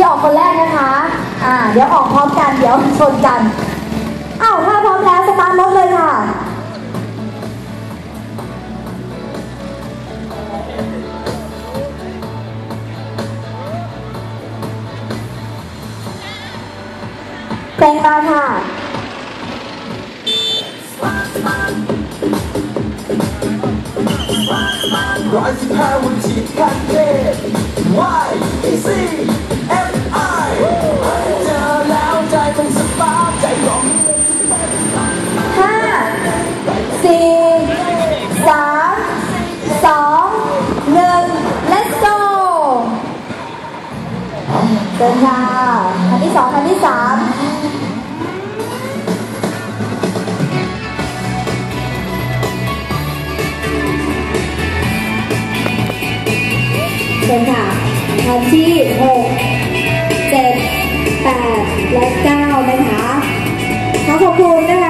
พี่ออกคนแรกนะคะ อ่า เดี๋ยวออกพร้อมกัน เดี๋ยวชนกัน อ้าว ถ้าพร้อมแล้วสตาร์ทรถเลยค่ะ เพลงมาค่ะร้อยสิบห้าวันฉีดคันเท ห้าสี่สามสองหนึ่ง let's go เดินค่ะคันที่สองคันที่สามเชิญค่ะคันที่หกเจ็ดแปดและเก้านะคะขอขอบคุณนะคะ